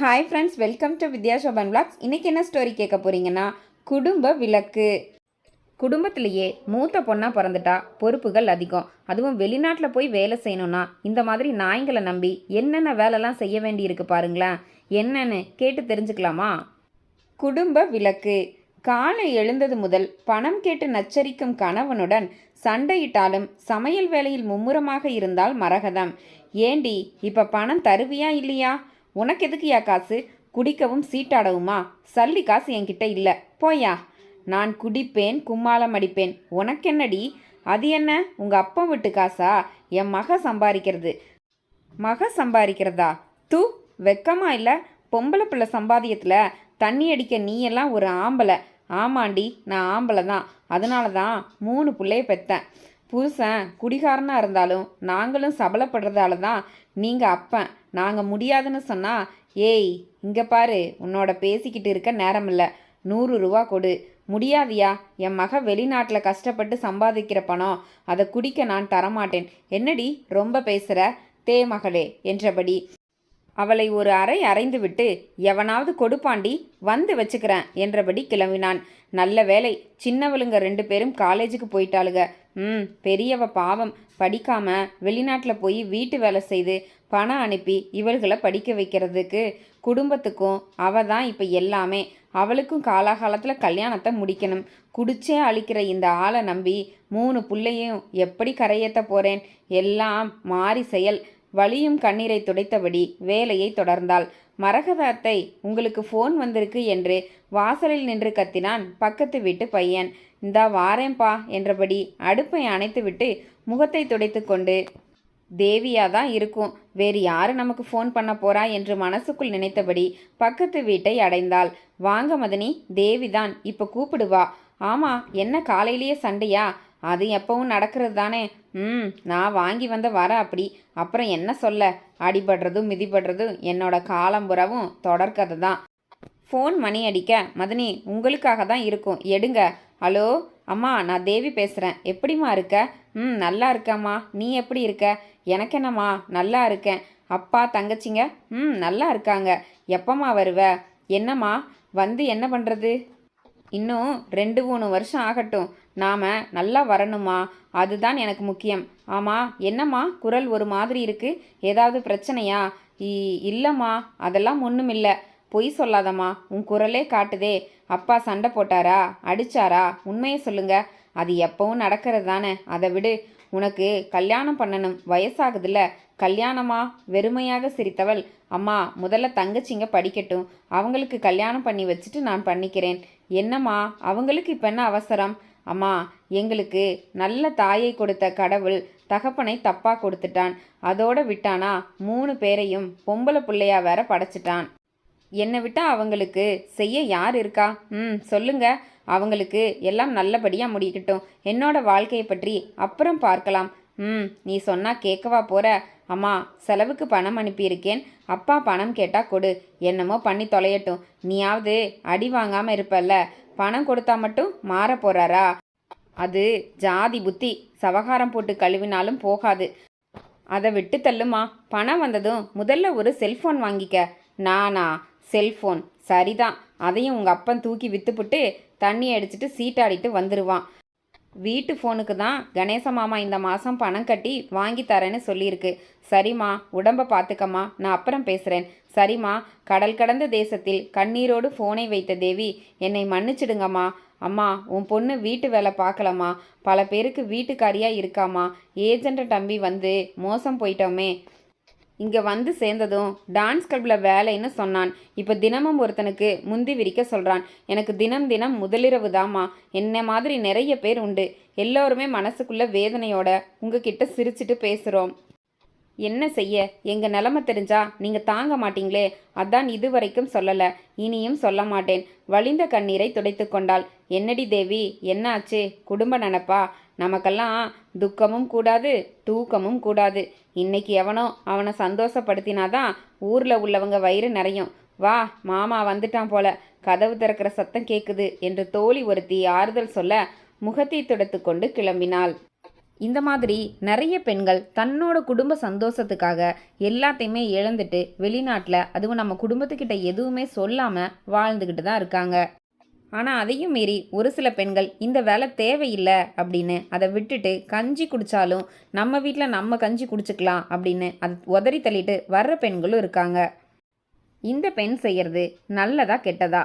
Hi friends welcome to Vidya Sopan blogs இன்றைக்கி என்ன story கேட்க போகிறீங்கன்னா குடும்ப விளக்கு. குடும்பத்திலேயே மூத்த பொண்ணாக பிறந்துட்டா பொறுப்புகள் அதிகம். அதுவும் வெளிநாட்டில் போய் வேலை செய்யணும்னா இந்த மாதிரி நாய்ங்களை நம்பி என்னென்ன வேலைலாம் செய்ய வேண்டியிருக்கு பாருங்களேன். என்னன்னு கேட்டு தெரிஞ்சுக்கலாமா? குடும்ப விளக்கு. காலை எழுந்தது முதல் பணம் கேட்டு நச்சரிக்கும் கணவனுடன் சண்டையிட்டாலும் சமையல் வேலையில் மும்முரமாக இருந்தால் மரகதம். ஏண்டி இப்போ பணம் தருவியா இல்லையா? உனக்கு எதுக்குயா காசு? குடிக்கவும் சீட்டாடவுமா? சல்லி காசு என்கிட்ட இல்லை. போயா நான் குடிப்பேன் கும்மாளம் அடிப்பேன். உனக்கென்னடி? அது என்ன? உங்க அப்பா விட்டு காசா? என் மக சம்பாதிக்கிறது மக சம்பாதிக்கிறதா தூ வெக்கமா இல்லை? பொம்பளை பிள்ளை சம்பாதியத்தில் தண்ணி அடிக்க நீயெல்லாம் ஒரு ஆம்பளை. ஆமாண்டி நான் ஆம்பளை தான் அதனால தான் மூணு பிள்ளைய பெத்தேன். புருஷன் குடிகாரனாக இருந்தாலும் நாங்களும் சபலப்படுறதால தான் நீங்கள் அப்பன். நாங்கள் முடியாதுன்னு சொன்னால் ஏய் இங்கே பாரு உன்னோட பேசிக்கிட்டு இருக்க நேரம் இல்லை நூறு ரூபா கொடு. முடியாதியா? என் மக வெளிநாட்டில் கஷ்டப்பட்டு சம்பாதிக்கிற பணம். அதை குடிக்க நான் தரமாட்டேன். என்னடி ரொம்ப பேசுகிற தே மகளே என்றபடி அவளை ஒரு அறை அறைந்து விட்டு எவனாவது கொடுப்பாண்டி? வந்து வச்சுக்கிறேன் என்றபடி கிளம்பினான். நல்ல வேலை சின்னவளுங்க ரெண்டு பேரும் காலேஜுக்கு போயிட்டாளுங்க. ம் பெரியவ பாவம். படிக்காம வெளிநாட்டில் போய் வீட்டு வேலை செய்து பணம் அனுப்பி இவள்களை படிக்க வைக்கிறதுக்கு குடும்பத்துக்கும் அவ தான் இப்போ எல்லாமே. அவளுக்கும் காலாகாலத்தில் கல்யாணத்தை முடிக்கணும். குடிச்சே அழிக்கிற இந்த ஆளை நம்பி மூணு பிள்ளையும் எப்படி கரையேற்ற போகிறேன் எல்லாம் மாறி செயல். வலியும் கண்ணீரை துடைத்தபடி வேலையை தொடர்ந்தாள். மரகதாத்தை உங்களுக்கு ஃபோன் வந்திருக்கு என்று வாசலில் நின்று கத்தினான் பக்கத்து வீட்டு பையன். இந்தா வாரேன்பா என்றபடி அடுப்பை அணைத்துவிட்டு முகத்தை துடைத்து கொண்டு தேவியா தான் இருக்கும். வேறு யாரு நமக்கு ஃபோன் பண்ண போறா என்று மனசுக்குள் நினைத்தபடி பக்கத்து வீட்டை அடைந்தாள். வாங்க மதனி தேவிதான் இப்போ கூப்பிடுவா ஆமா என்ன காலையிலேயே சண்டையா? அது எப்பவும் நடக்கிறது தானே ம் நான் வாங்கி வந்த வர அப்படி. அப்புறம் என்ன சொல்ல? அடிபடுறதும் மிதிபடுறதும் என்னோட காலம்புறவும் தொடர்கதை தான் ஃபோன் மணி அடிக்க. மதனி உங்களுக்காக தான் இருக்கும். எடுங்க. ஹலோ? அம்மா நான் தேவி பேசுகிறேன் எப்படிம்மா இருக்க? ம் நல்லா இருக்கம்மா. நீ எப்படி இருக்க? எனக்கு என்னம்மா? நல்லா இருக்கேன். அப்பா தங்கச்சிங்க? ம் நல்லா இருக்காங்க. எப்பம்மா வருவ? என்னம்மா? வந்து என்ன பண்ணுறது இன்னும் ரெண்டு மூணு வருஷம் ஆகட்டும். நாம் நல்லா வரணுமா? அதுதான் எனக்கு முக்கியம். ஆமாம் என்னம்மா? குரல் ஒரு மாதிரி இருக்கு. ஏதாவது பிரச்சனையா? இ- இல்லைம்மா. அதெல்லாம் ஒன்றும் இல்லை பொய் சொல்லாதம்மா. உன் குரலே காட்டுதே. அப்பா சண்டை போட்டாரா? அடிச்சாரா? உண்மையை சொல்லுங்க. அது எப்பவும் நடக்கிறது தானே. அதை விடு. உனக்கு கல்யாணம் பண்ணணும். வயசாகுதுல்ல. கல்யாணமா? வெறுமையாக சிரித்தவள். அம்மா முதல்ல தங்கச்சிங்க படிக்கட்டும். அவங்களுக்கு கல்யாணம் பண்ணி வச்சுட்டு நான் பண்ணிக்கிறேன். என்னம்மா அவங்களுக்கு இப்போ என்ன அவசரம்? அம்மா எங்களுக்கு நல்ல தாயை கொடுத்த கடவுள் தகப்பனை தப்பா கொடுத்துட்டான். அதோட விட்டானா மூணு பேரையும் பொம்பளை பிள்ளையா வேற படைச்சிட்டான். என்னை விட்டா அவங்களுக்கு செய்ய யார் இருக்கா? ம் சொல்லுங்க. அவங்களுக்கு எல்லாம் நல்லபடியாக முடிக்கட்டும். என்னோட வாழ்க்கையை பற்றி அப்புறம் பார்க்கலாம். ம் நீ சொன்னா கேட்கவா போற? அம்மா செலவுக்கு பணம் அனுப்பியிருக்கேன். அப்பா பணம் கேட்டா கொடு. என்னமோ பண்ணி தொலையட்டும். நீயாவது அடி வாங்காம இருப்பல்ல. பணம் கொடுத்தா மட்டும் மாற போறாரா? அது ஜாதி புத்தி. சவகாரம் போட்டு கழுவினாலும் போகாது. அதை விட்டு தள்ளுமா? பணம் வந்ததும் முதல்ல ஒரு செல்ஃபோன் வாங்கிக்க. நானா? செல்ஃபோன். சரிதான். அதையும் உங்கள் அப்பன் தூக்கி வித்துப்புட்டு தண்ணி அடிச்சுட்டு சீட்டாடிட்டு வந்துடுவான் வீட்டு ஃபோனுக்கு தான் கணேச மாமா இந்த மாதம் பணம் கட்டி வாங்கி தரேன்னு சொல்லியிருக்கு. சரிம்மா உடம்ப பார்த்துக்கம்மா நான் அப்புறம் பேசுகிறேன் சரிம்மா கடல் கடந்த தேசத்தில் கண்ணீரோடு ஃபோனை வைத்த தேவி என்னை மன்னிச்சிடுங்கம்மா. அம்மா உன் பொண்ணு வீட்டு வேலை பார்க்கலம்மா பல பேருக்கு வீட்டுக்காரியாக இருக்காம்மா. ஏஜென்ட்டை தம்பி வந்து மோசம் போயிட்டோமே. இங்கே வந்து சேர்ந்ததும் டான்ஸ் கிளப்பில் வேலைன்னு சொன்னான். இப்போ தினமும் ஒருத்தனுக்கு முந்தி விரிக்க சொல்கிறான் எனக்கு தினம் தினம் முதலிரவு தாம்மா. என்ன மாதிரி நிறைய பேர் உண்டு. எல்லோருமே மனசுக்குள்ளே வேதனையோட உங்ககிட்ட சிரிச்சிட்டு பேசுகிறோம் என்ன செய்ய? எங்கள் நிலமை தெரிஞ்சா நீங்கள் தாங்க மாட்டீங்களே. அதான் இதுவரைக்கும் சொல்லலை. இனியும் சொல்ல மாட்டேன். வழிந்த கண்ணீரை துடைத்து கொண்டாள். என்னடி தேவி என்னாச்சு குடும்ப நினப்பா? நமக்கெல்லாம் துக்கமும் கூடாது தூக்கமும் கூடாது. இன்னைக்கு எவனோ அவனை சந்தோஷப்படுத்தினாதான் ஊரில் உள்ளவங்க வயிறு நிறையும். வா மாமா வந்துட்டான் போல. கதவு திறக்கிற சத்தம் கேட்குது என்று தோழி ஒருத்தி ஆறுதல் சொல்ல முகத்தை துடைத்து கொண்டு கிளம்பினாள். இந்த மாதிரி நிறைய பெண்கள் தன்னோட குடும்ப சந்தோஷத்துக்காக எல்லாத்தையுமே இழந்துட்டு வெளிநாட்டில் அதுவும் நம்ம குடும்பத்துக்கிட்ட எதுவுமே சொல்லாமல் வாழ்ந்துக்கிட்டு தான் இருக்காங்க. ஆனால் அதையும் மீறி ஒரு சில பெண்கள் இந்த வேலை தேவையில்லை அப்படின்னு அதை விட்டுட்டு கஞ்சி குடித்தாலும் நம்ம வீட்டில் நம்ம கஞ்சி குடிச்சுக்கலாம் அப்படின்னு அதை உதறி தள்ளிட்டு வர்ற பெண்களும் இருக்காங்க. இந்த பெண் செய்கிறது நல்லதா கெட்டதா?